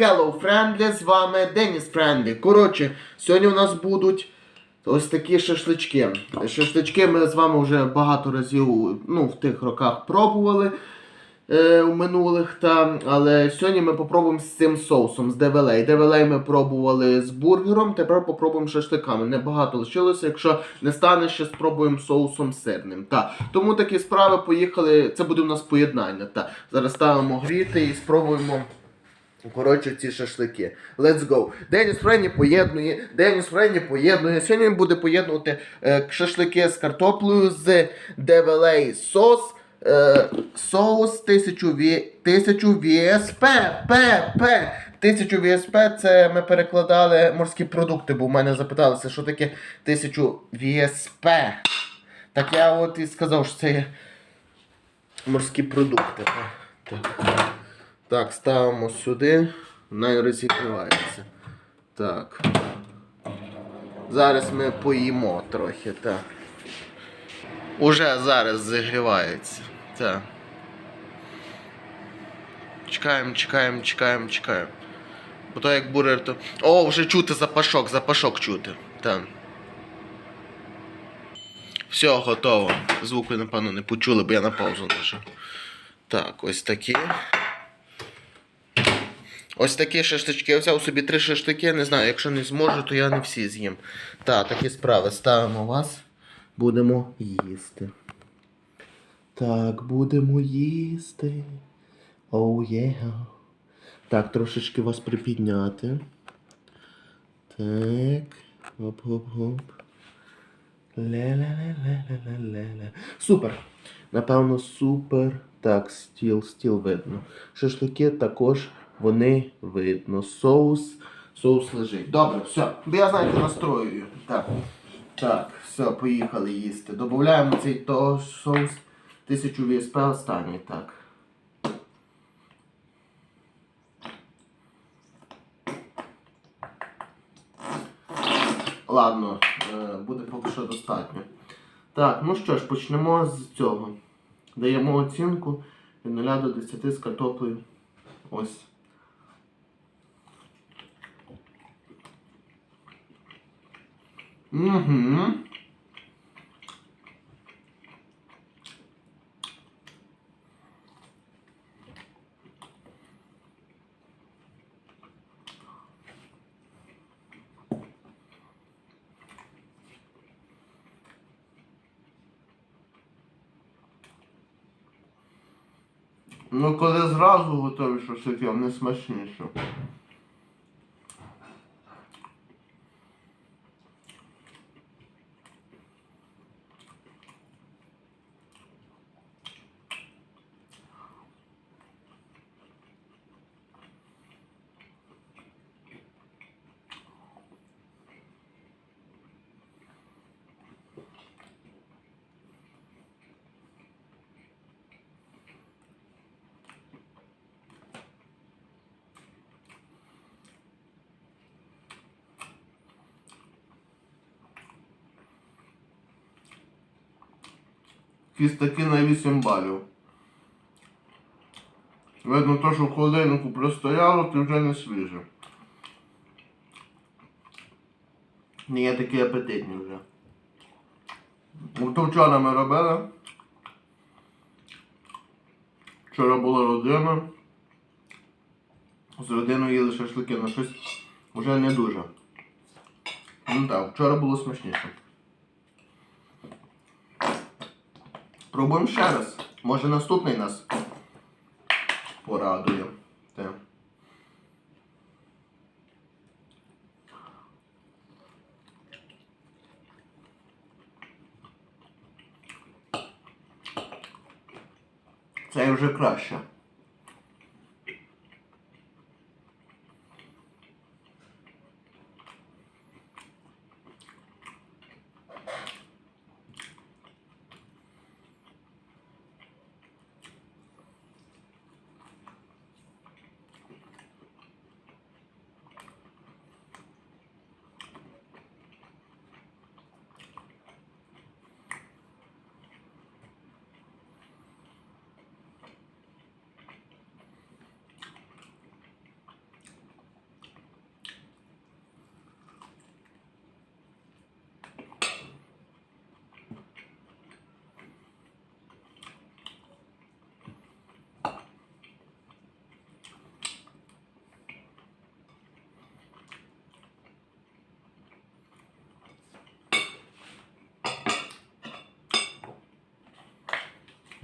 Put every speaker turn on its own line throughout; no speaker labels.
Hello Friendly, з вами Деніс Френдлі. Коротше, сьогодні у нас будуть ось такі шашлички. Шашлички ми з вами вже багато разів ну, в тих роках пробували е, у минулих, та, але сьогодні ми попробуємо з цим соусом, з девелей. Девелей ми пробували з бургером, тепер попробуємо шашликами. Небагато лишилося, якщо не стане, ще спробуємо соусом сирним. Та. Тому такі справи поїхали. Це буде у нас поєднання. Та. Зараз ставимо гріти і спробуємо. Коротше, ці шашлики. Let's go. Деніс Френі поєднує. Деніс Френі поєднує. Сьогодні він буде поєднувати е, шашлики з картоплею з девелей сос. Е, соус 1000 ві- 1000 VSP. П, П. 1000 VSP це ми перекладали морські продукти, бо в мене запиталися, що таке 1000 VSP. Так я от і сказав, що це є морські продукти. Так. Так, ставимо сюди. Вона розігрівається. Так. Зараз ми поїмо трохи, так. Уже зараз загрівається. Так. Чекаємо, чекаємо, чекаємо, чекаємо. Бо то як бургер, то. О, вже чути запашок, запашок чути. Так. Все, готово. Звук напевно, не почули, бо я на паузу нажав. Так, ось такі. Ось такі шашлички. Я взяв собі три шашлики, не знаю, якщо не зможу, то я не всі з'їм. Так, такі справи. Ставимо вас. Будемо їсти. Так, будемо їсти. Оу oh, є. Так, трошечки вас припідняти. Так. Оп-оп-оп. Ля-ля-ля-ля-ля-ля-ля. Супер. Напевно, супер. Так, стіл, стіл видно. Шашлики також вони видно. Соус. Соус лежить. Добре, все. Я знаєте, настроюю. Так. Так, все, поїхали їсти. Додаємо цей то соус. 1000 VSP останній, так. Ладно, е, буде поки що достатньо. Так, ну що ж, почнемо з цього. Даємо оцінку від 0 до 10 з картоплею. Ось. Угу. Ну, коли зразу готові шашлики, вони смачніше. Кістаки на 8 балів. Видно, то, що в холодильнику простояло, то вже не свіже. Не є такі апетитні вже. Ну, То вчора ми робили. Вчора була родина. З родиною їли шашлики, але щось вже не дуже. Ну так, вчора було смачніше. Пробуємо ще раз. Може наступний нас порадує. Те. Це вже краще.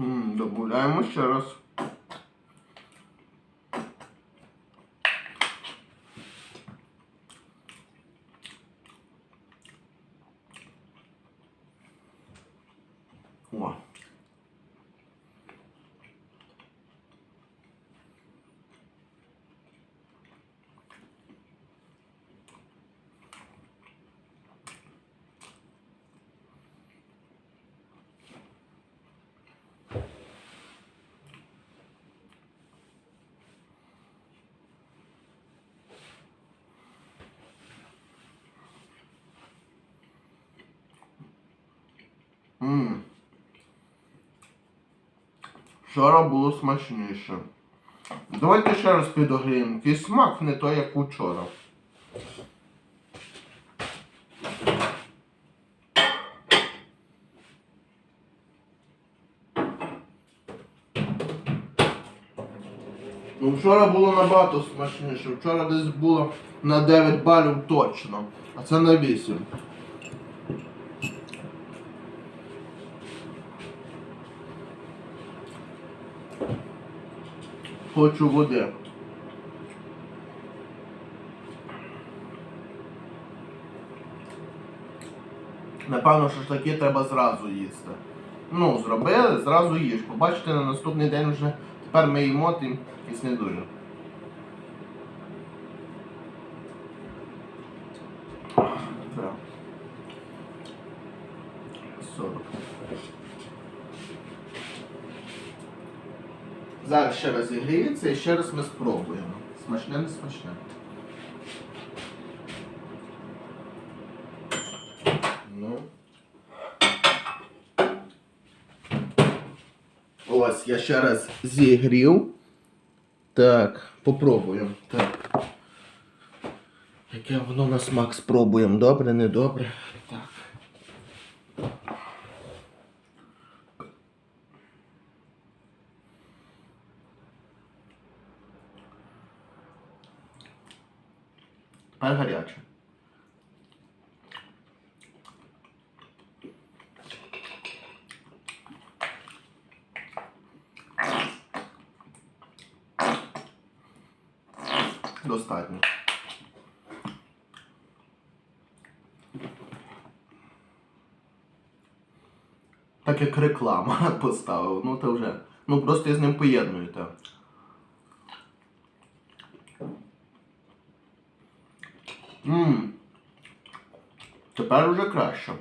М, еще ще раз. О. Мм. Вчора було смачніше. Давайте ще раз підогріємо. Якийсь смак не той, як учора. Ну, вчора було набагато смачніше. Вчора десь було на 9 балів точно, а це на 8. Хочу води. Напевно, шашлики треба зразу їсти. Ну, зробили, зразу їж. Побачите, на наступний день вже тепер ми їмо, тим не дуже. Так. Зараз ще раз зігріється і ще раз ми спробуємо. Смачне, не смачне. Ну. Ось, я ще раз зігрів. Так, попробуємо. Так. Яке воно на смак спробуємо. Добре, не добре. Так. Тепер гаряче. Достатньо. Так як реклама поставив, ну то вже. Ну просто я з ним поєднуєте. Ммм. Тепер уже краще.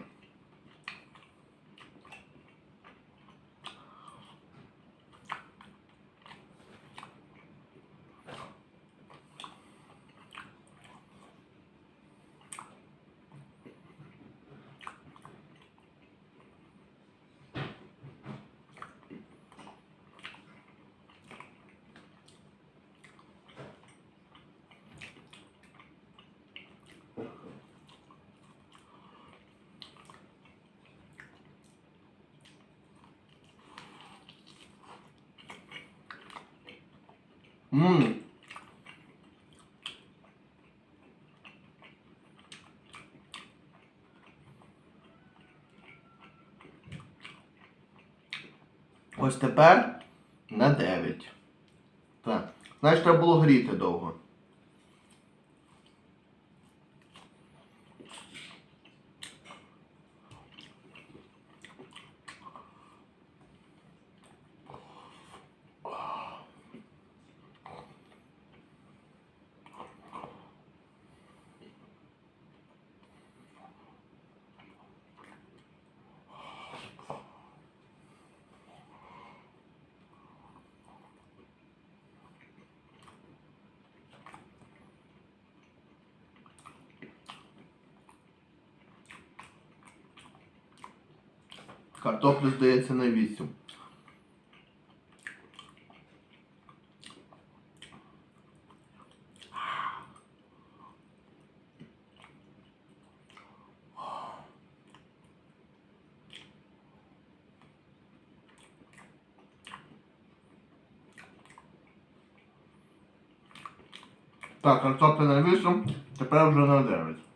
Ммм. Ось тепер на 9. Так. Значить, треба було гріти довго. Картоплю, здається, на 8. Так, картопля на 8, тепер вже на 9.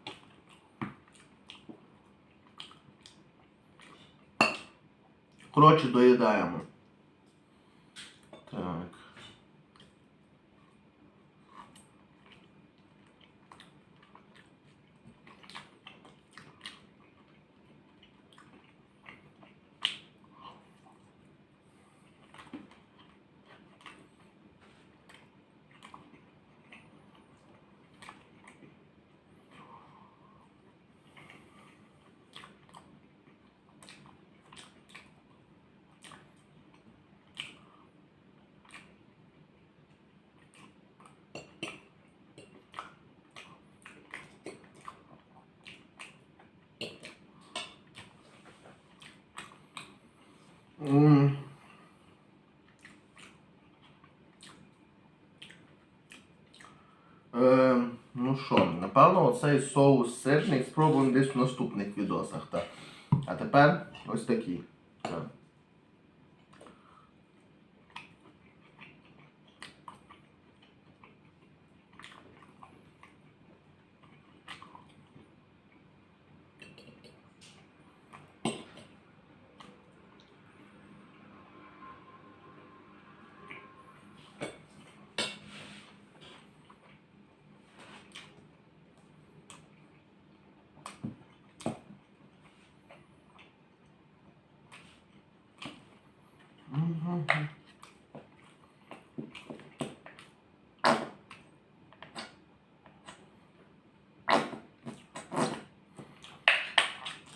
Коротше, доїдаємо. Так. Е, ну що, напевно, оцей соус сирний спробуємо десь в наступних відосах. Так. А тепер ось такий. Так.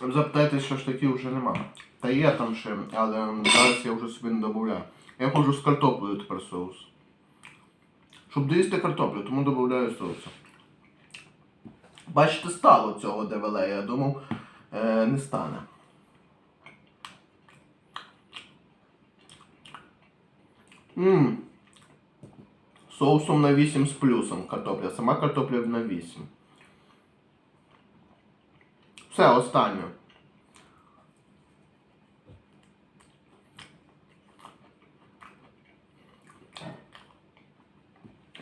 Запитайте, що ж таки вже нема. Та є там ще, але зараз я вже собі не додаю. Я ходжу з картоплею тепер соус. Щоб доїсти картоплю, тому додаю соусу. Бачите, стало цього девелея, я думав, е, не стане. Ммм. Соусом на 8 з плюсом картопля. Сама картопля на 8. Все, останнє.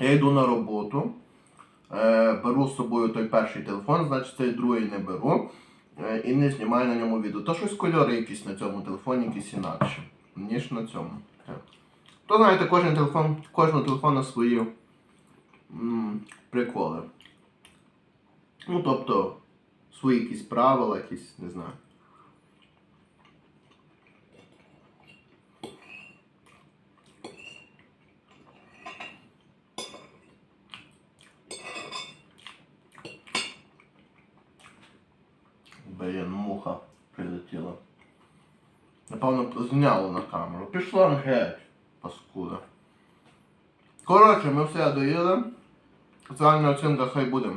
Я йду на роботу. Е, беру з собою той перший телефон, значить цей другий не беру. Е, і не знімаю на ньому відео. То щось кольори якісь на цьому телефоні, якісь інакші, ніж на цьому. То знаєте, кожен телефон, кожного телефона свої м, приколи. Ну, тобто, свої якісь правила, якісь, не знаю. Блін, муха прилетіла. Напевно, зняло на камеру. Пішла геть, паскуда. Коротше, ми все доїли. Загальна оцінка хай буде.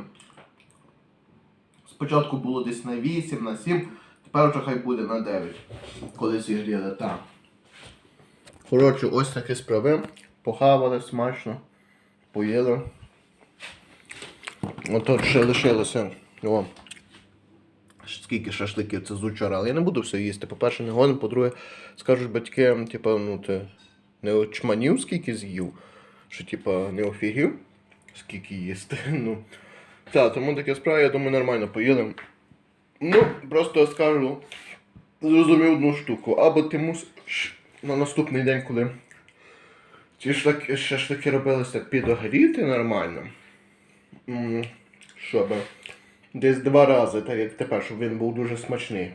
Спочатку було десь на 8, на 7, тепер вже хай буде на 9. Коли зігріли, так. Коротше, ось такі справи. Похавали смачно, поїли. Ото ще лишилося. О. Скільки шашликів це з але я не буду все їсти. По-перше, не годен, по-друге, скажуть батьки, типу, ну ти не очманів, скільки з'їв, що типу, не офігів, скільки їсти. Ну. Так, тому таке справа, я думаю, нормально поїдемо. Ну, просто скажу, зрозумів одну штуку. Або ти мусиш на наступний день, коли ці шашлики, шашлики робилися підогріти нормально. Щоб десь два рази, так як тепер, щоб він був дуже смачний.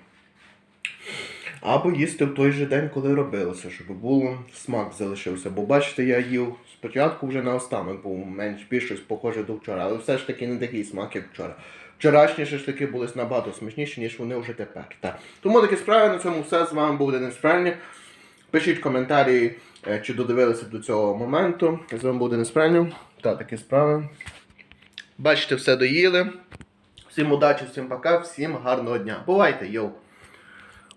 Або їсти в той же день, коли робилося, щоб було смак залишився. Бо бачите, я їв спочатку вже на останок, був менш більш щось похоже до вчора, але все ж таки не такий смак, як вчора. Вчорашні шашлики були набагато смачніші, ніж вони вже тепер. Так. Тому такі справи на цьому все. З вами був Денис Пральні. Пишіть коментарі, е, чи додивилися до цього моменту. З вами був Денис Пральні. Так, такі справи. Бачите, все доїли. Всім удачі, всім пока, всім гарного дня. Бувайте, йоу.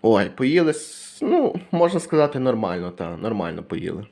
Ой, поїли, ну, можна сказати, нормально, та, нормально поїли.